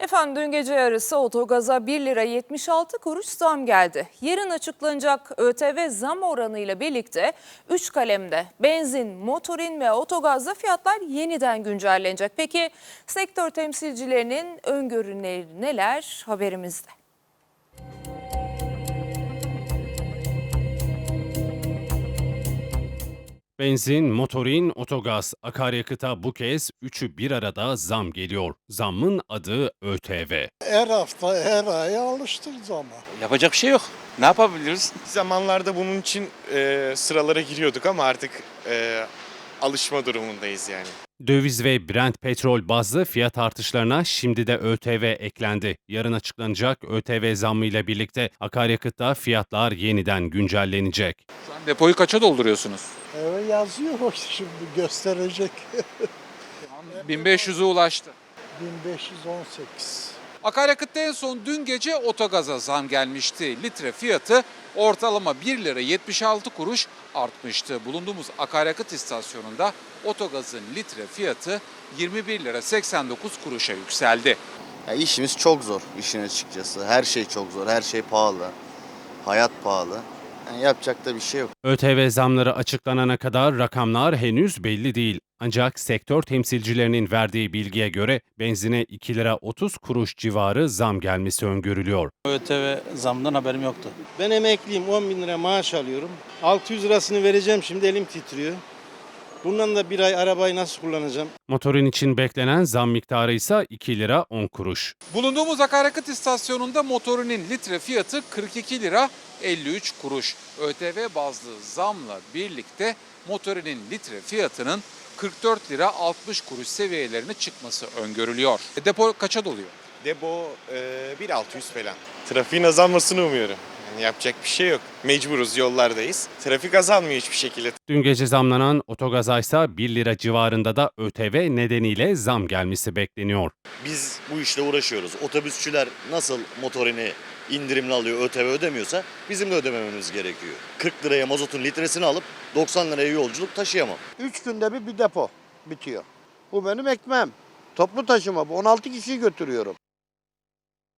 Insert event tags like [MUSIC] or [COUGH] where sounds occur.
Efendim dün gece yarısı otogaza 1 lira 76 kuruş zam geldi. Yarın açıklanacak ÖTV zam oranıyla birlikte 3 kalemde benzin, motorin ve otogazda fiyatlar yeniden güncellenecek. Peki sektör temsilcilerinin öngörüleri neler haberimizde? Benzin, motorin, otogaz, akaryakıta bu kez üçü bir arada zam geliyor. Zammın adı ÖTV. Her hafta, her ay alıştık ama. Yapacak bir şey yok. Ne yapabiliriz? [LAUGHS] zamanlarda bunun için e, sıralara giriyorduk ama artık e, alışma durumundayız yani. Döviz ve Brent petrol bazlı fiyat artışlarına şimdi de ÖTV eklendi. Yarın açıklanacak ÖTV zammıyla birlikte akaryakıtta fiyatlar yeniden güncellenecek. Şu an depoyu kaça dolduruyorsunuz? Evet yazıyor o şimdi gösterecek. [LAUGHS] 1500'e ulaştı. 1518. Akaryakıtta en son dün gece otogaza zam gelmişti. Litre fiyatı ortalama 1 lira 76 kuruş artmıştı. Bulunduğumuz akaryakıt istasyonunda otogazın litre fiyatı 21 lira 89 kuruşa yükseldi. Ya işimiz çok zor işin açıkçası. Her şey çok zor, her şey pahalı. Hayat pahalı. Yani yapacak da bir şey yok. ÖTV zamları açıklanana kadar rakamlar henüz belli değil. Ancak sektör temsilcilerinin verdiği bilgiye göre benzine 2 lira 30 kuruş civarı zam gelmesi öngörülüyor. ÖTV zamdan haberim yoktu. Ben emekliyim 10 bin lira maaş alıyorum. 600 lirasını vereceğim şimdi elim titriyor. Bundan da bir ay arabayı nasıl kullanacağım? Motorin için beklenen zam miktarı ise 2 lira 10 kuruş. Bulunduğumuz akaryakıt istasyonunda motorinin litre fiyatı 42 lira 53 kuruş. ÖTV bazlı zamla birlikte motorinin litre fiyatının 44 lira 60 kuruş seviyelerine çıkması öngörülüyor. Depo kaça doluyor? Depo e, 1600 falan. Trafiğin azalmasını umuyorum. Yani yapacak bir şey yok. Mecburuz yollardayız. Trafik azalmıyor hiçbir şekilde. Dün gece zamlanan otogaza ise 1 lira civarında da ÖTV nedeniyle zam gelmesi bekleniyor. Biz bu işle uğraşıyoruz. Otobüsçüler nasıl motorini indirimli alıyor, ÖTV ödemiyorsa bizim de ödemememiz gerekiyor. 40 liraya mazotun litresini alıp 90 liraya yolculuk taşıyamam. 3 günde bir bir depo bitiyor. Bu benim ekmeğim. Toplu taşıma bu. 16 kişiyi götürüyorum.